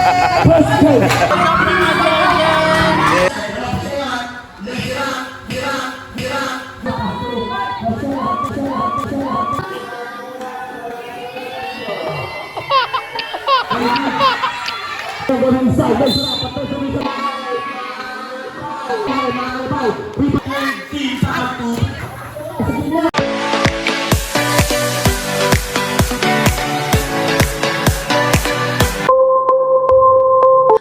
Let's go! Go inside, go inside, go inside, go inside.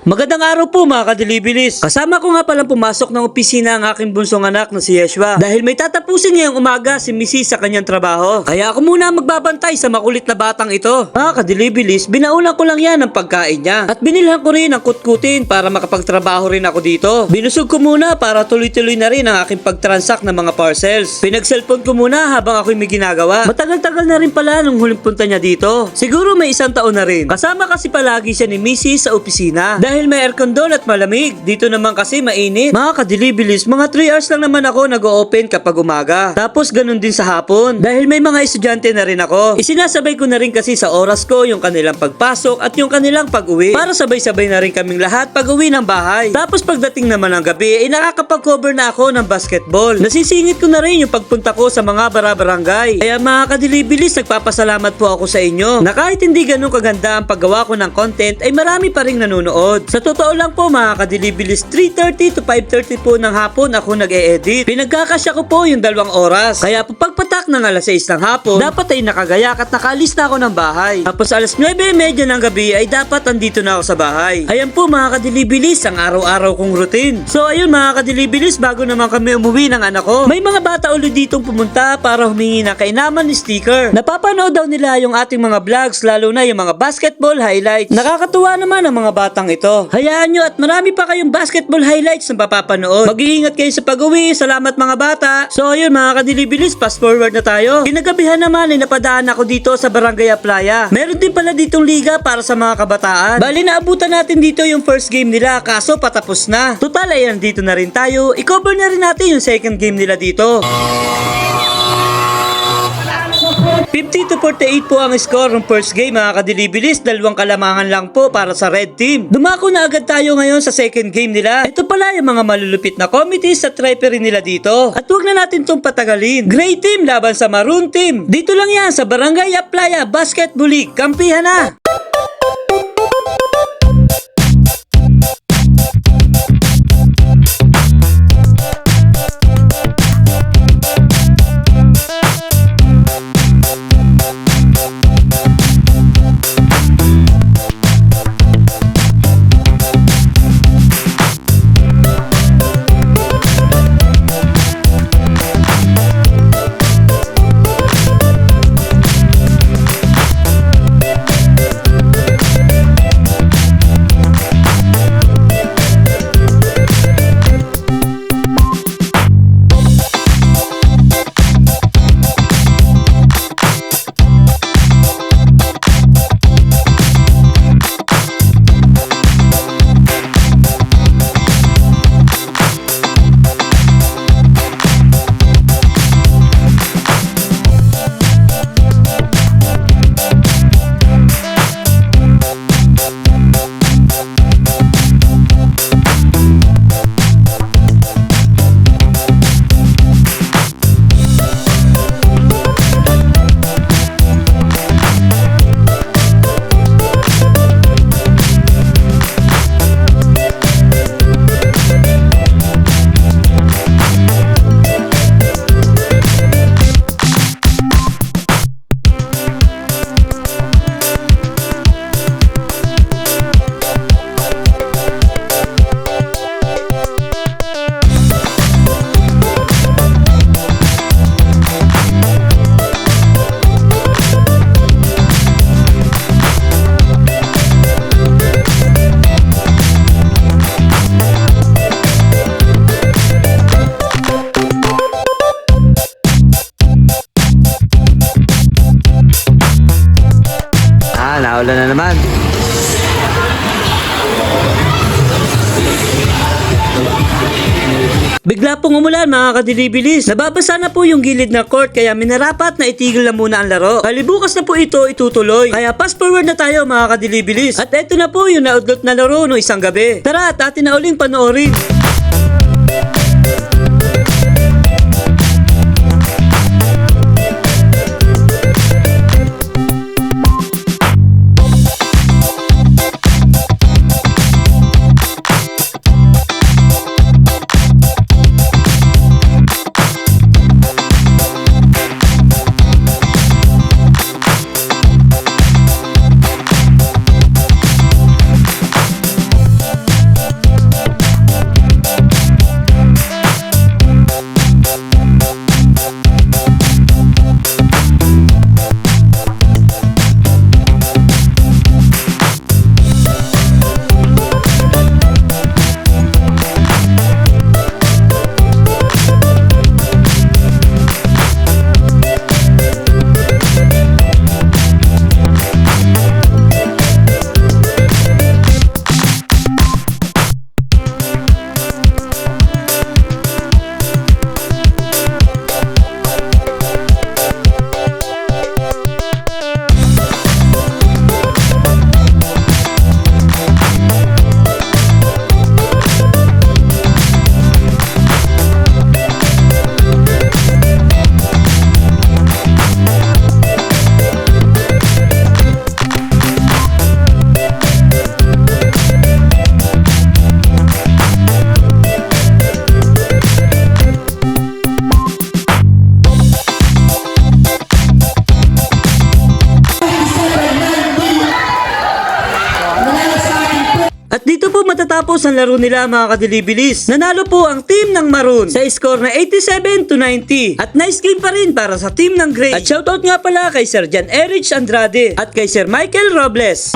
Magandang araw po mga kadilibilis. Kasama ko nga palang pumasok ng opisina ang aking bunsong anak na si Yeshua. Dahil may tatapusin ngayong umaga si Mrs. sa kanyang trabaho. Kaya ako muna magbabantay sa makulit na batang ito. Mga kadilibilis, binaunan ko lang yan ng pagkain niya. At binilhan ko rin ang kutkutin para makapagtrabaho rin ako dito. Binusog ko muna para tuloy-tuloy na rin ang aking pagtransact ng mga parcels. Pinag-cellphone ko muna habang ako'y may ginagawa. Matagal-tagal na rin pala nung huling punta niya dito. Siguro may isang taon na rin. Kasama kasi palagi siya ni Mrs. sa opisina. Dahil may aircon doon at malamig. Dito naman kasi mainit. Mga kadilibilis, mga 3 hours lang naman ako nag-open kapag umaga. Tapos ganun din sa hapon. Dahil may mga estudyante na rin ako. Isinasabay ko na rin kasi sa oras ko yung kanilang pagpasok at yung kanilang pag-uwi. Para sabay-sabay na rin kaming lahat pag-uwi ng bahay. Tapos pagdating naman ng gabi, ay nakakapag-cover na ako ng basketball. Nasisingit ko na rin yung pagpunta ko sa mga barabarangay. Kaya mga kadilibilis, nagpapasalamat po ako sa inyo na kahit hindi ganun kaganda ang paggawa ko ng content ay marami pa rin nanonood. Sa totoo lang po mga kadilibilis, 3.30 to 5.30 po ng hapon ako nag-e-edit. Pinagkakasya ko po yung dalawang oras. Kaya po pagpatak ng alas 6 ng hapon, dapat ay nakagayak at nakaalis na ako ng bahay. Tapos alas 9.30 ng gabi ay dapat andito na ako sa bahay. Ayan po mga kadilibilis, ang araw-araw kong routine. So ayun mga kadilibilis, bago naman kami umuwi ng anak ko, may mga bata ulit ditong pumunta para humingi ng kainaman ni sticker. Napapanood daw nila yung ating mga vlogs, lalo na yung mga basketball highlights. Nakakatuwa naman ang mga batang ito. Hayaan nyo at marami pa kayong basketball highlights na papapanood. Mag-iingat kayo sa pag-uwi. Salamat mga bata. So ayun mga kadilibilis, fast forward na tayo. Kinagabihan naman ay napadaan ako dito sa Barangay Aplaya. Meron din pala ditong liga para sa mga kabataan. Bali naabutan natin dito yung first game nila kaso patapos na. Total ay dito na rin tayo. I-cover na rin natin yung second game nila dito. 50 to 48 po ang score ng first game mga kadilibilis. Dalawang kalamangan lang po para sa red team. Dumako na agad tayo ngayon sa second game nila. Ito pala yung mga malulupit na committees at referee nila dito. At huwag na natin itong patagalin. Gray team laban sa maroon team. Dito lang yan sa Barangay Aplaya Basketball League. Kampihan na! Naulan na naman. Bigla pong umulan mga kadilibilis. Nababasa na po yung gilid ng court kaya minarapat na itigil na muna ang laro. Kalibukas na po ito itutuloy. Kaya fast forward na tayo mga kadilibilis. At eto na po yung naudlot na laro no isang gabi. Tara at atin na uling panoorin. Matatapos ang laro nila mga kadilibilis. Nanalo po ang team ng Maroon sa score na 87 to 90. At nice game pa rin para sa team ng Gray. At shoutout nga pala kay Sir Jan Erich Andrade at kay Sir Michael Robles.